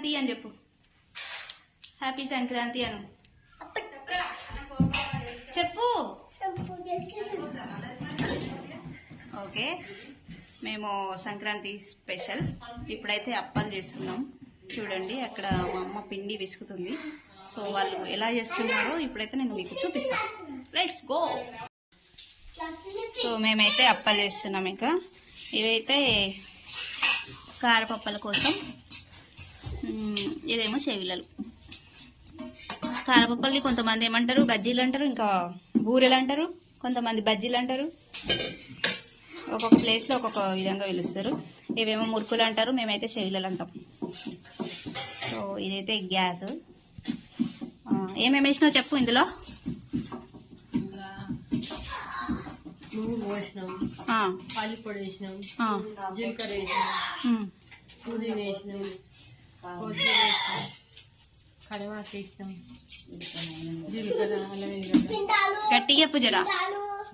సంక్రాంతి అని చెప్పు. హ్యాపీ సంక్రాంతి అను. చెప్పు. ఓకే. మేము సంక్రాంతి స్పెషల్. ఇప్పుడైతే అప్పాలు చేస్తున్నాం. చూడండి అక్కడ మా అమ్మ పిండి విసుకుతుంది. సో వాళ్ళు ఎలా చేస్తున్నారో ఇప్పుడైతే నేను మీకు చూపిస్తాను లెట్స్ గో సో మేమైతే అప్పాలు చేస్తున్నాం ఇంకా. ఇవైతే కారపప్పల కోసం. ఇదేమో చెవిలలు. కారపప్పల్ని కొంతమంది ఏమంటారు? బజ్జీలు అంటారు ఇంకా బూరెలు అంటారు. కొంతమంది బజ్జీలు అంటారు. ఒక్కొక్క ప్లేస్లో ఒక్కొక్క విధంగా పిలుస్తారు. ఇవేమో మురుకులు అంటారు మేమైతే చెవిలలు అంటాం. సో ఇదైతే గ్యాస్. ఏమేమి వేసినావు చెప్పు ఇందులో? పోసినాం పల్లిపొడి వేసినాం. జీలకర్ర వేసినాం. పుదీనా వేసినాం. జీలకర్ర అల్లం గట్టిగా చెప్పు జరా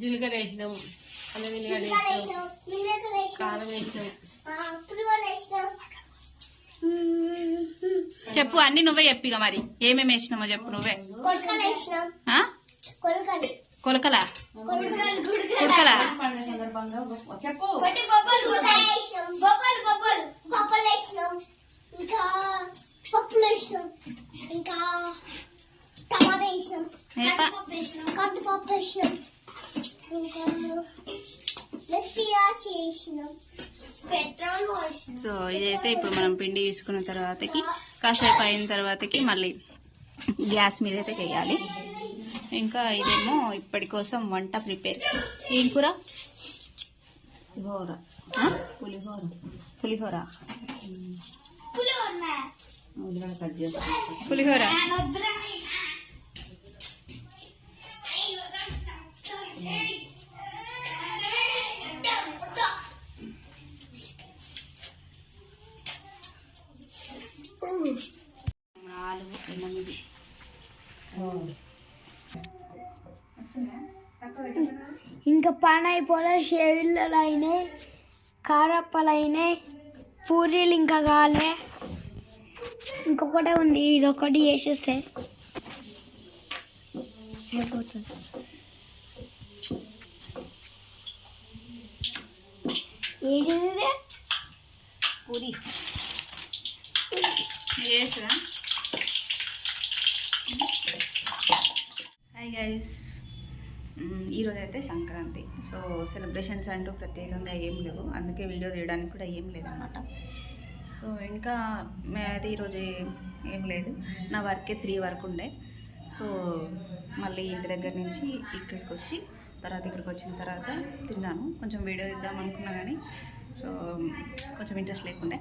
జీలకర్ర వేసినాం అల్లం వెల్లిగడ్డ వేసినాం కారం వేసినాం చెప్పు అన్ని నువ్వే చెప్పిగా మరి ఏమేమి వేసినామో చెప్పు నువ్వే? కొలకలా కుడకలా చెప్పు ఇంకా పప్పులు వేసినాం ఇంకా టమాటా వేసినాం? కందిపప్పు వేసినాం సో ఇదైతే ఇప్పుడు మనం పిండి తీసుకున్న తర్వాతకి కాసేపు అయిన తర్వాతకి మళ్ళీ గ్యాస్ మీద అయితే చేయాలి ఇంకా ఇదేమో ఇప్పటి కోసం వంట ప్రిపేర్. ఏం కూర? పులిహోర? పులిహోర. పులిహోర. పులిహోర ఉల్లిగడ్డ కట్ చేస్తాం పులిహోర నాలుగు ఎనిమిది ఇంకా పని అయిపోలే షేవిళ్ళు అయినాయి కారప్పలు అయినాయి పూరీలు ఇంకా కాలే ఇంకొకటే ఉంది ఇది ఒకటి అయిపోతుంది. ఇది? పూరీస్. హాయ్ గైస్ ఈరోజు అయితే సంక్రాంతి. సో సెలబ్రేషన్స్ అంటూ ప్రత్యేకంగా ఏం లేవు. అందుకే వీడియో తీయడానికి కూడా ఏం లేదన్నమాట. సో ఇంకా మేమైతే ఈరోజు ఏం లేదు. నా వర్కే త్రీ వరకు ఉండే. సో మళ్ళీ ఇంటి దగ్గర నుంచి ఇక్కడికి వచ్చి తర్వాత ఇక్కడికి వచ్చిన తర్వాత తిన్నాను. కొంచెం వీడియో తీద్దాం అనుకున్నా కానీ సో కొంచెం ఇంట్రెస్ట్ లేకుండే.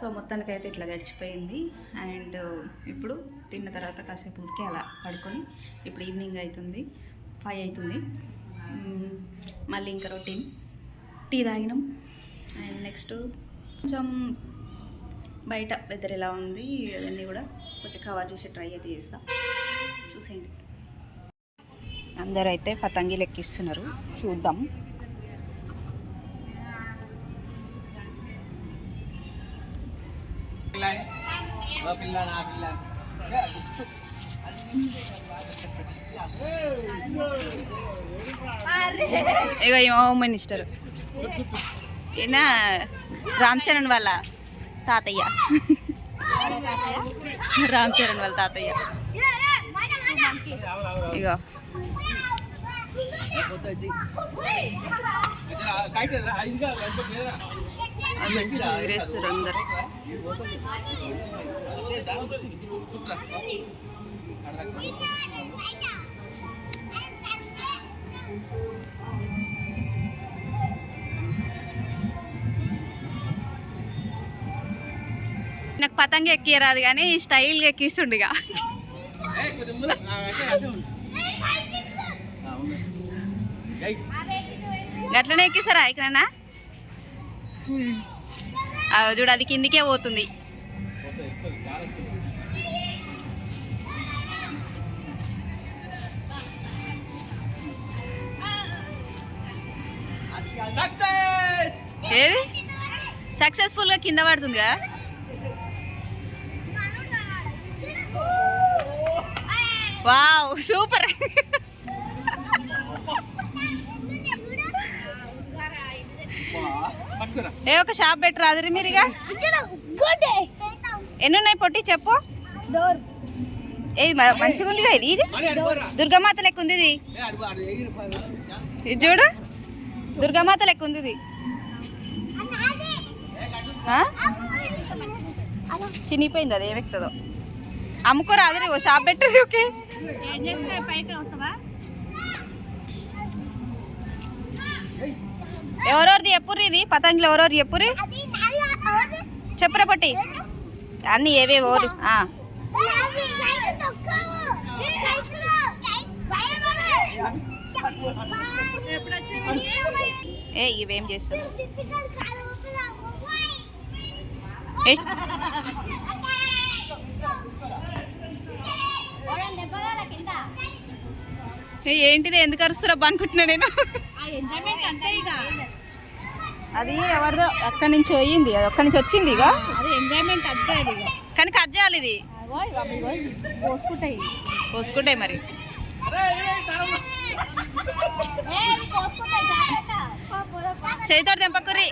సో మొత్తానికి అయితే ఇట్లా గడిచిపోయింది. అండ్ ఇప్పుడు తిన్న తర్వాత కాసేపు ఉడికి అలా పడుకొని ఇప్పుడు ఈవినింగ్ అవుతుంది. ఫైవ్ అవుతుంది. మళ్ళీ ఇంకా రొటీన్. టీ తాగినాం. అండ్ నెక్స్ట్ కొంచెం బయట వెదర్ ఎలా ఉంది అవన్నీ కూడా కొంచెం కవర్ చేసి ట్రై అయితే చేస్తా. చూసేయండి. అందరూ అయితే పతంగి లెక్కిస్తున్నారు. చూద్దాం. ఇక ఈ హోమ్ మినిస్టర్. ఈయన రామ్ చరణ్ వాళ్ళ తాతయ్య. రామ్ చరణ్ వాళ్ళ తాతయ్య. ఇగో. మంచిగా ఎగిరేస్తారు అందరు. పతంగి ఎక్కియరాదు కానీ స్టైల్గా ఎక్కిస్తుండిగా గట్లనే ఎక్కిస్తారా ఇక్కడనా ఆ, చూడు అది కిందికే పోతుంది. ఏది? సక్సెస్ఫుల్గా కింద పడుతుంది వావ్ సూపర్. ఏ ఒక షాప్ పెట్టి రాదురి మీరు ఇక ఎన్ని ఉన్నాయి పొట్టి చెప్పు. మ- మంచిగా ఉందిగా ఇది? ఇది? దుర్గామాత లెక్క ఉంది ఇది ఇది చూడు. దుర్గామాత లెక్క ఉంది ఇది? చినిగిపోయింది అది ఏమెక్తుందో అమ్ముకోరాదు రే ఓ షాప్ పెట్టరు ఓకే. ఎవరెవరిది? చెప్పుర్రి ఇది? పతంగులు ఎవరెవరు చెప్పుర్రి చెప్పురా పట్టి. అన్ని ఏవే ఎవరు ఆ. ఏ ఇవేం చేస్తారు ఏ, ఏ, ఏంటిది? ఎందుకు అరుస్తున్నా అనుకుంటున్నా నేను? అది ఎవరిదో ఎక్కడి నుంచి పోయింది. అది ఒక్కడి నుంచి వచ్చింది ఇక అది ఎంజాయ్మెంట్ అంతే అది. కానీ కట్ చేయాలి ఇది. పోసుకుంటాయి కోసుకుంటాయి మరి. చేతితో తెంపకుర్రి.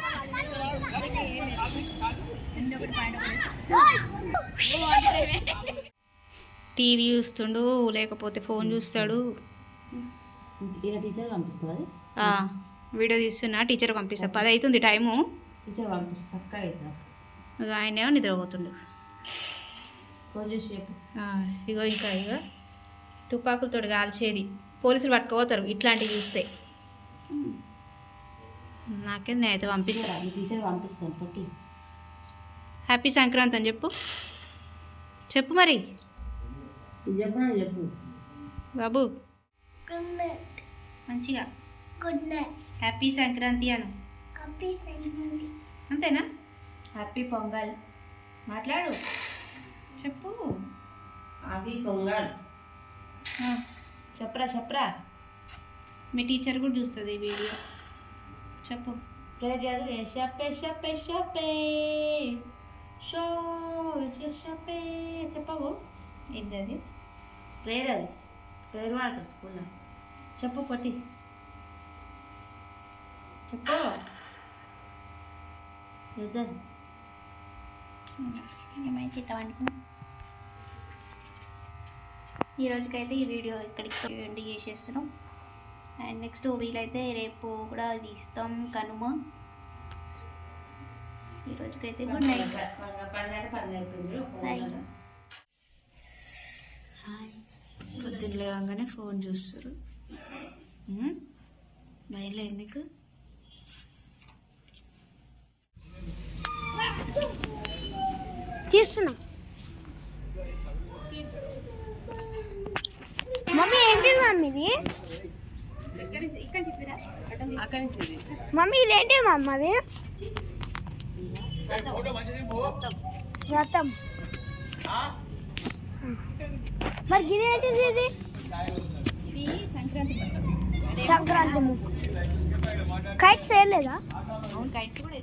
టీవీ చూస్తుండు లేకపోతే ఫోన్ చూస్తాడు. టీచర్ వీడియో తీస్తున్నా టీచర్ పంపిస్తా. పది అవుతుంది టైము. టీచర్ ఆయనేమో నిద్రపోతుండు. ఇగో ఇంకా ఇక తుపాకులతో కాల్చేది. పోలీసులు పట్టుకుపోతారు ఇట్లాంటివి చూస్తే. నాకే నేనైతే పంపిస్తా. మీ టీచర్ పంపిస్తాను హ్యాపీ సంక్రాంతి అని చెప్పు. చెప్పు మరి. చెప్పు చెప్పు బాబు మంచిగా గుడ్ నైట్ హ్యాపీ సంక్రాంతి అను హ్యాపీ సంక్రాంతి అంతేనా హ్యాపీ పొంగల్ మాట్లాడు చెప్పు అవి పొంగల్ చెప్పరా చెప్పరా మీ టీచర్ కూడా చూస్తుంది ఈ వీడియో చెప్పు ప్రేయర్ చదువు ఎషపే షపే షపే షో షపే చెప్పవు ఏంటి అది ప్రేయర్ అది ప్రేయర్ వాడతారు స్కూల్లో. చెప్పు పట్టి. చెప్పు. ఇట్లా అనుకున్నా ఈ రోజుకైతే ఈ వీడియో ఇక్కడికి ఎండ్ చేసేస్తున్నాం. అండ్ నెక్స్ట్ వీలైతే రేపు కూడా తీస్తాం కనుమ. ఈ రోజుకైతే గుడ్ నైట్. పొద్దున్న లేవగానే ఫోన్ చూస్తారు. బయలు ఎందుకు తీస్తున్నా మమ్మీ ఏంటి మమ్మీ ఇది? మమ్మీ ఇదేంటి మమ్మ అది? రథం. మరి ఇదేంటిది ఇది ఇది సంక్రాంతి పండుగ సంక్రాంతి ముగ్గు కైట్స్ వేయలేదా? అవును కైట్స్ కూడా